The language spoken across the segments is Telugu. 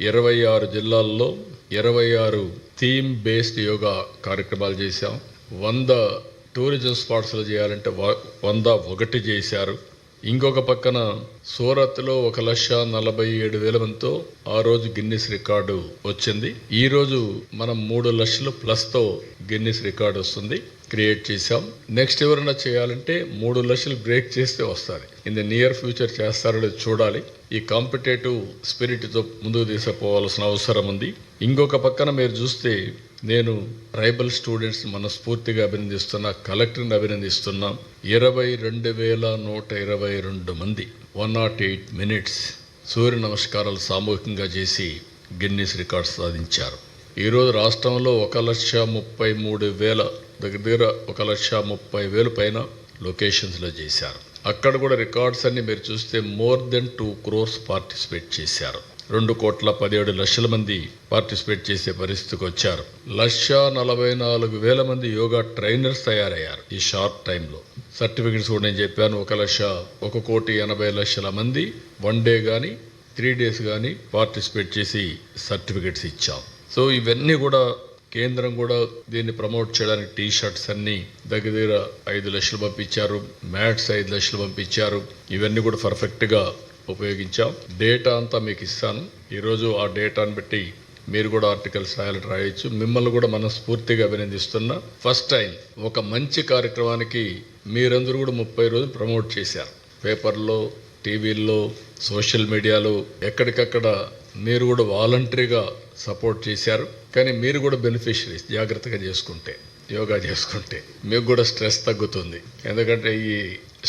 ఇరవై ఆరు జిల్లాల్లో ఇరవై ఆరు థీమ్ బేస్డ్ యోగా కార్యక్రమాలు చేశాం. వంద టూరిజం స్పాట్స్లో చేయాలంటే వ- వంద ఒకటి చేశారు. ఇంకొక పక్కన సూరత్లో ఒక లక్ష నలభై ఏడు వేల మందితో ఆ రోజు గిన్నిస్ రికార్డు వచ్చింది. ఈ రోజు మనం మూడు లక్షలు ప్లస్తో గిన్నిస్ రికార్డు వస్తుంది. క్రియేట్ చేశాం. నెక్స్ట్ ఎవరైనా చేయాలంటే మూడు లక్షలు బ్రేక్ చేస్తే వస్తుంది. ఇన్ ద నియర్ ఫ్యూచర్ చేస్తారో చూడాలి. ఈ కాంపిటేటివ్ స్పిరిట్తో ముందుకు తీసుకుపోవాల్సిన అవసరం ఉంది. ఇంకొక పక్కన మీరు చూస్తే నేను ట్రైబల్ స్టూడెంట్స్ మనస్ఫూర్తిగా అభినందిస్తున్నా కలెక్టర్ని అభినందిస్తున్నా. ఇరవై రెండు వేల నూట ఇరవై రెండు మంది వన్ నాట్ ఎయిట్ మినిట్స్ సూర్య నమస్కారాలు సామూహికంగా చేసి గిన్నీస్ రికార్డ్ సాధించారు. ఈరోజు రాష్ట్రంలో ఒక లక్ష ముప్పై మూడు వేల దగ్గర దగ్గర ఒక లక్ష ముప్పై వేలు పైన లొకేషన్స్లో చేశారు. అక్కడ కూడా రికార్డ్స్ అన్ని మీరు చూస్తే more than two crores participate చేశారు. రెండు కోట్ల పదిహేడు లక్షల మంది పార్టిసిపేట్ చేసే పరిస్థితికి వచ్చారు. లక్ష నలభై నాలుగు వేల మంది యోగా ట్రైనర్స్ తయారయ్యారు ఈ షార్ట్ టైంలో. సర్టిఫికెట్స్ కూడా నేను చెప్పాను ఒక లక్ష ఒక కోటి ఎనభై లక్షల మంది వన్ డే కానీ త్రీ డేస్ కానీ పార్టిసిపేట్ చేసి సర్టిఫికెట్స్ ఇచ్చాం. సో ఇవన్నీ కూడా కేంద్రం కూడా దీన్ని ప్రమోట్ చేయడానికి టీ షర్ట్స్ అన్ని దగ్గర దగ్గర ఐదు లక్షలు పంపించారు మ్యాట్స్ ఐదు లక్షలు పంపించారు. ఇవన్నీ కూడా పర్ఫెక్ట్గా ఉపయోగించాం. డేటా అంతా మీకు ఇస్తాను. ఈరోజు ఆ డేటాను బట్టి మీరు కూడా ఆర్టికల్స్ రాయాలి రాయొచ్చు. మిమ్మల్ని కూడా మనస్ఫూర్తిగా అభినందిస్తున్నా. ఫస్ట్ టైం ఒక మంచి కార్యక్రమానికి మీరందరూ కూడా ముప్పై రోజులు ప్రమోట్ చేశారు. పేపర్లో టీవీల్లో సోషల్ మీడియాలో ఎక్కడికక్కడ మీరు కూడా వాలంటరీగా సపోర్ట్ చేశారు. కానీ మీరు కూడా బెనిఫిషరీస్ జాగ్రత్తగా చేసుకుంటే. యోగా చేసుకుంటే మీకు కూడా స్ట్రెస్ తగ్గుతుంది. ఎందుకంటే ఈ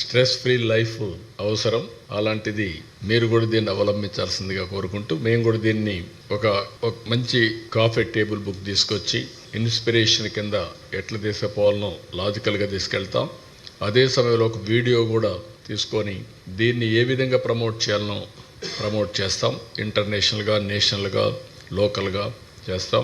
స్ట్రెస్ ఫ్రీ లైఫ్ అవసరం. అలాంటిది మీరు కూడా దీన్ని అవలంబించాల్సిందిగా కోరుకుంటూ మేము కూడా దీన్ని ఒక ఒక మంచి కాఫీ టేబుల్ బుక్ తీసుకొచ్చి ఇన్స్పిరేషన్ కింద ఎట్లా తీసుకుపోవాలనో లాజికల్గా తీసుకెళ్తాం. అదే సమయంలో ఒక వీడియో కూడా తీసుకొని దీన్ని ఏ విధంగా ప్రమోట్ చేయాలనో ప్రమోట్ చేస్తాం. ఇంటర్నేషనల్గా నేషనల్గా లోకల్గా చేస్తాం.